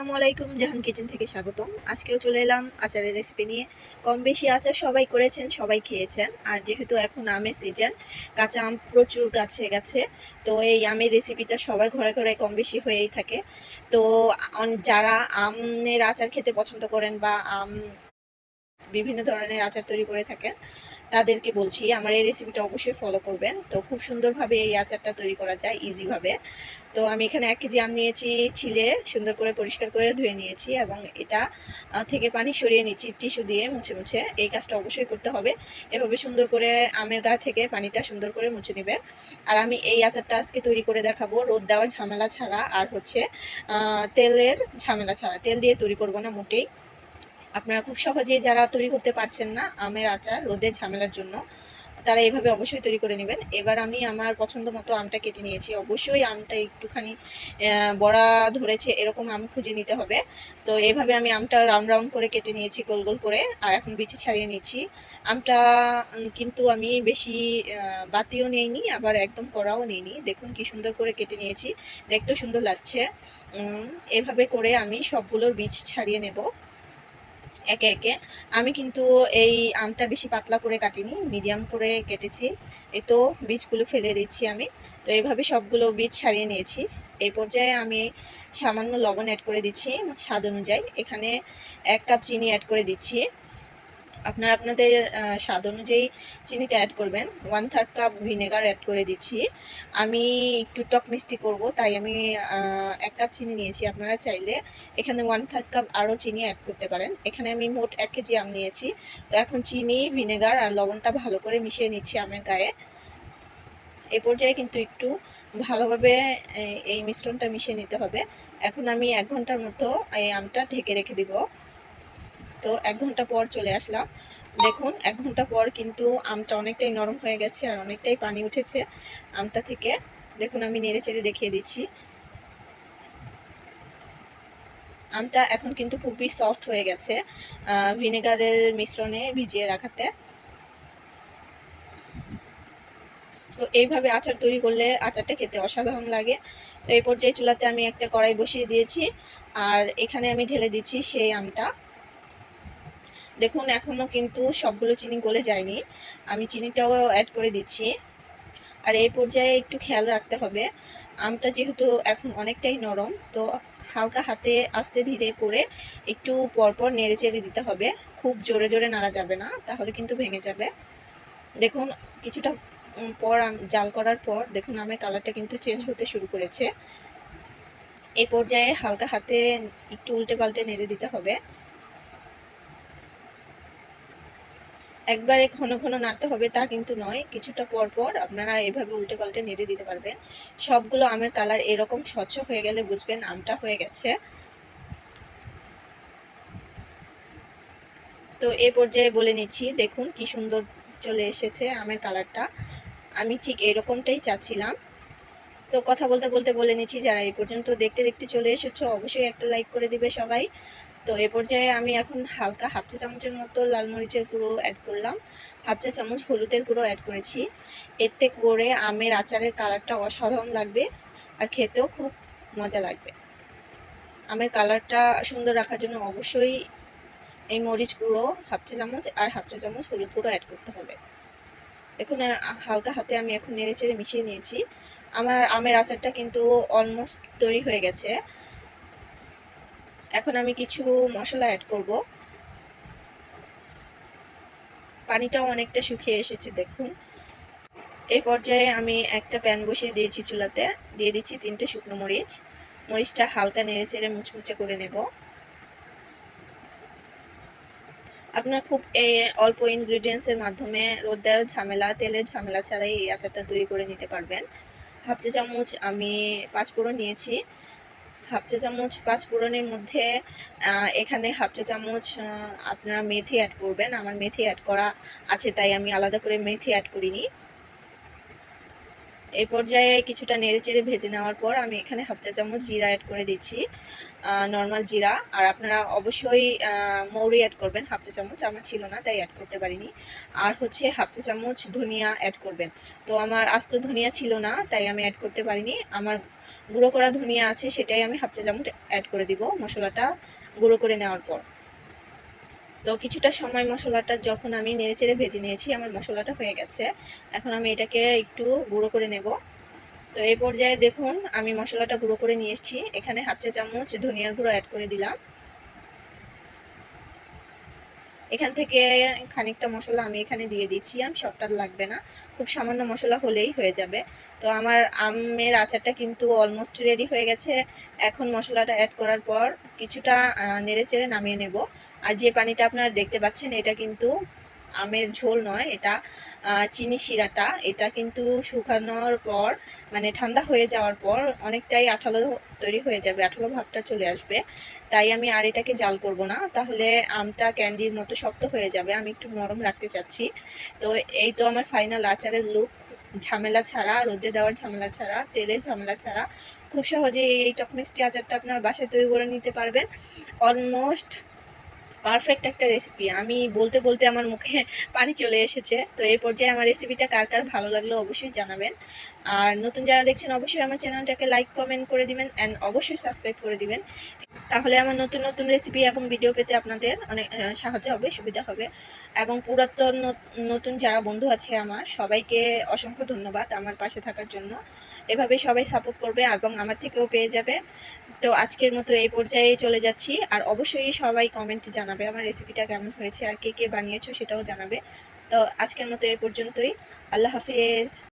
আসসালামু আলাইকুম, জাহান কিচেন থেকে স্বাগতম। আজকেও চলে এলাম আচারের রেসিপি নিয়ে। কম বেশি আচার সবাই করেছেন, সবাই খেয়েছেন। আর যেহেতু এখন আমের সিজন কাঁচা আম প্রচুর গাছে গেছে, তো এই আমের রেসিপিটা সবার ঘরে ঘরে কম বেশি হয়েই থাকে। তো যারা আমের আচার খেতে পছন্দ করেন বা আম বিভিন্ন ধরনের আচার তৈরি করে থাকেন তাদেরকে বলছি, আমার এই রেসিপিটা অবশ্যই ফলো করবেন। তো খুব সুন্দরভাবে এই আচারটা তৈরি করা যায় ইজিভাবে তো আমি এখানে এক কেজি আম নিয়েছি, ছিলে সুন্দর করে পরিষ্কার করে ধুয়ে নিয়েছি এবং এটা থেকে পানি সরিয়ে নিচ্ছি টিস্যু দিয়ে মুছে মুছে। এই কাজটা অবশ্যই করতে হবে। এভাবে সুন্দর করে আমের গা থেকে পানিটা সুন্দর করে মুছে নেবেন। আর আমি এই আচারটা আজকে তৈরি করে দেখাবো। রোদ দেওয়ার ঝামেলা ছাড়া। আর হচ্ছে তেলের ঝামেলা ছাড়া। তেল দিয়ে তৈরি করব না মোটেই। আপনারা খুব সহজেই যারা তৈরি করতে পারছেন না, আমের আচার, রোদে ঝামেলার জন্য, তারা এইভাবে অবশ্যই তৈরি করে নেবেন। এবার আমি আমার পছন্দ মতো আমটা কেটে নিয়েছি। অবশ্যই আমটা একটুখানি বড়া ধরেছে, এরকম আম খুঁজে নিতে হবে। তো এইভাবে আমি আমটা রাউন্ড রাউন্ড করে কেটে নিয়েছি, গোল গোল করে, আর এখন বিচি ছাড়িয়ে নিয়েছি আমটা কিন্তু আমি বেশি বাতিও নেইনি, আবার একদম কড়াও নেইনি। দেখুন কি সুন্দর করে কেটে নিয়েছি। দেখতেও সুন্দর লাগছে। এভাবে করে আমি সবগুলোর বীজ ছাড়িয়ে নেব। একে একে। আমি কিন্তু এই আমটা বেশি পাতলা করে কাটিনি, মিডিয়াম করে কেটেছি। এই তো বীজগুলো ফেলে দিচ্ছি আমি। তো এইভাবে সবগুলো বীজ ছাড়িয়ে নিয়েছি। এই পর্যায়ে আমি সামান্য লবণ অ্যাড করে দিচ্ছি স্বাদ অনুযায়ী। এখানে এক কাপ চিনি অ্যাড করে দিচ্ছি। আপনারা আপনাদের স্বাদ অনুযায়ী চিনিটা অ্যাড করবেন। One third cup vinegar add করে দিচ্ছি। আমি একটু টক মিষ্টি করব, তাই আমি এক কাপ চিনি নিয়েছি। আপনারা চাইলে এখানে ওয়ান থার্ড কাপ আরও চিনি অ্যাড করতে পারেন। এখানে আমি মোট এক কেজি আম নিয়েছি। তো এখন চিনি ভিনেগার আর লবণটা ভালো করে মিশিয়ে নিচ্ছি আমের গায়ে। এই পর্যায়ে কিন্তু একটু ভালোভাবে এই মিশ্রণটা মিশিয়ে নিতে হবে। এখন আমি এক ঘণ্টার মতো এই আমটা ঢেকে রেখে দিব। তো এক ঘণ্টা পর চলে আসলাম। দেখুন, এক ঘণ্টা পর কিন্তু আমটা অনেকটাই নরম হয়ে গেছে আর অনেকটাই পানি উঠেছে আমটা থেকে। দেখুন, আমি নেড়ে চেড়ে দেখিয়ে দিচ্ছি। আমটা এখন কিন্তু খুবই সফট হয়ে গেছে ভিনেগারের মিশ্রণে ভিজিয়ে রাখাতে। তো এইভাবে আচার তৈরি করলে আচারটা খেতে অসাধারণ লাগে। তো এই পর্যায়ে চুলাতে আমি একটা কড়াই বসিয়ে দিয়েছি আর এখানে আমি ঢেলে দিচ্ছি সেই আমটা। দেখুন এখনও কিন্তু সবগুলো চিনি গলে যায়নি। আমি চিনিটাও অ্যাড করে দিচ্ছি। আর এই পর্যায়ে একটু খেয়াল রাখতে হবে। আমটা যেহেতু এখন অনেকটাই নরম, তো হালকা হাতে আস্তে ধীরে করে একটু পরপর নেড়ে চেড়ে দিতে হবে। খুব জোরে জোরে নাড়া যাবে না, তাহলে কিন্তু ভেঙে যাবে। দেখুন, কিছুটা পর জাল করার পর দেখুন, আমের কালারটা কিন্তু চেঞ্জ হতে শুরু করেছে। এই পর্যায়ে হালকা হাতে একটু উল্টে পাল্টে নেড়ে দিতে হবে। একবারে ঘন ঘন নাড়তে হবে তা কিন্তু নয়। কিছুটা পর পর আপনারা এভাবে উল্টে পাল্টে নেড়ে দিতে পারবেন। সবগুলো আমের কালার এরকম স্বচ্ছ হয়ে গেলে বুঝবেন আমটা হয়ে গেছে। তো এ পর্যায়ে বলে নিচ্ছি, দেখুন কি সুন্দর চলে এসেছে আমের কালারটা। আমি ঠিক এরকমটাই চাচ্ছিলাম। তো কথা বলতে বলতে বলে নিচ্ছি, যারা এই পর্যন্ত দেখতে দেখতে চলে এসেছ, অবশ্যই একটা লাইক করে দিবে সবাই। তো এ পর্যায়ে আমি এখন হালকা হাফ চা চামচের মতো লাল মরিচের গুঁড়ো অ্যাড করলাম। হাফ চা চামচ হলুদের গুঁড়ো অ্যাড করেছি। এতে করে আমের আচারের কালারটা অসাধারণ লাগবে আর খেতেও খুব মজা লাগবে। আমের কালারটা সুন্দর রাখার জন্য অবশ্যই এই মরিচ গুঁড়ো, হাফ চা চামচ আর হাফ চা চামচ হলুদ গুঁড়ো অ্যাড করতে হবে। এখন হালকা হাতে আমি এখন নেড়ে চেড়ে মিশিয়ে নিয়েছি। আমার আমের আচারটা কিন্তু অলমোস্ট তৈরি হয়ে গেছে। এখন আমি কিছু মশলা অ্যাড করব। পানিটাও অনেকটা শুকিয়ে এসেছে, দেখুন। এই পর্যায়ে আমি একটা প্যান বসিয়ে দিয়েছি চুলাতে। দিয়ে দিচ্ছি তিনটে শুকনো মরিচ। মরিচটা হালকা নেড়ে চেড়ে মুচমুচে করে নেব। আপনার খুব অল্প ইনগ্রিডিয়েন্টসের মাধ্যমে রোদ দেওয়ার ঝামেলা, তেলের ঝামেলা ছাড়াই এই আচারটা তৈরি করে নিতে পারবেন। হাফ চা চামচ আমি পাঁচ ফোড়ন নিয়েছি। হাফ চা চামচ পাঁচ ফোড়নের মধ্যে এখানে হাফ চা চামচ আপনারা মেথি অ্যাড করবেন। আমার মেথি অ্যাড করা আছে, তাই আমি আলাদা করে মেথি অ্যাড করিনি। এই পর্যায়ে কিছুটা নেড়ে চেড়ে ভেজে নেওয়ার পর আমি এখানে হাফ চা চামচ জিরা অ্যাড করে দিচ্ছি নর্মাল জিরা। আর আপনারা অবশ্যই মৌরি অ্যাড করবেন, হাফ চা চামচ। আমার ছিল না, তাই অ্যাড করতে পারিনি। আর হচ্ছে হাফ চা চামচ ধনিয়া অ্যাড করবেন। তো আমার আস্ত ধনিয়া ছিল না, তাই আমি অ্যাড করতে পারিনি। আমার গুঁড়ো করা ধনিয়া আছে, সেটাই আমি হাফ চা চামচ অ্যাড করে দিব মশলাটা গুঁড়ো করে নেওয়ার পর। তো কিছুটা সময় মশলাটা যখন আমি নেড়েচেড়ে ভেজে নিয়েছি, আমার মশলাটা হয়ে গেছে। এখন আমি এটাকে একটু গুঁড়ো করে নেব। তো এই পর্যায়ে দেখুন, আমি মশলাটা গুঁড়ো করে নিয়ে এসেছি। এখানে হাফ চা চামচ ধনিয়ার গুঁড়ো অ্যাড করে দিলাম। এখান থেকে খানিকটা মশলা আমি এখানে দিয়ে দিচ্ছি। আম সবটা লাগবে না। খুব সামান্য মশলা হলেই হয়ে যাবে। তো আমার আমের আচারটা কিন্তু অলমোস্ট রেডি হয়ে গেছে। এখন মশলাটা অ্যাড করার পর কিছুটা নেড়ে চেড়ে নামিয়ে নেব। আর যে পানিটা আপনারা দেখতে পাচ্ছেন, এটা কিন্তু আমের ঝোল নয়, এটা চিনি শিরাটা। এটা কিন্তু শুকানোর পর মানে ঠান্ডা হয়ে যাওয়ার পর অনেকটাই আঠালো তৈরি হয়ে যাবে, আঠালো ভাবটা চলে আসবে। তাই আমি আর এটাকে জাল করব না। তাহলে আমটা ক্যান্ডির মতো শক্ত হয়ে যাবে। আমি একটু নরম রাখতে চাচ্ছি। তো এই তো আমার ফাইনাল আচারের লুক ঝামেলা ছাড়া, রোদে দেওয়ার ঝামেলা ছাড়া, তেলের ঝামেলা ছাড়া, খুব সহজে এই টক মিষ্টি আচারটা আপনার বাসায় তৈরি করে নিতে পারবেন। অলমোস্ট পারফেক্ট একটা রেসিপি আমি বলতে বলতে আমার মুখে পানি চলে এসেছে। তো এই পর্যায়ে আমার রেসিপিটা কার কার ভালো লাগল অবশ্যই জানাবেন। আর নতুন যারা দেখছেন, অবশ্যই আমার চ্যানেলটাকে লাইক কমেন্ট করে দিবেন অ্যান্ড অবশ্যই সাবস্ক্রাইব করে দিবেন। তাহলে আমার নতুন নতুন রেসিপি এবং ভিডিও পেতে আপনাদের অনেক সাহায্য হবে, সুবিধা হবে। এবং পুরাতন নত- নতুন যারা বন্ধু আছে আমার, সবাইকে অসংখ্য ধন্যবাদ আমার পাশে থাকার জন্য। এভাবে সবাই সাপোর্ট করবে এবং আমার থেকেও পেয়ে যাবে। তো আজকের মতো এই পর্যায়ে চলে যাচ্ছি। আর অবশ্যই সবাই কমেন্ট জানাবে আমার রেসিপিটা কেমন হয়েছে আর কে কে বানিয়েছো সেটাও জানাবে। তো আজকের মতো এই পর্যন্তই। আল্লাহ হাফিজ।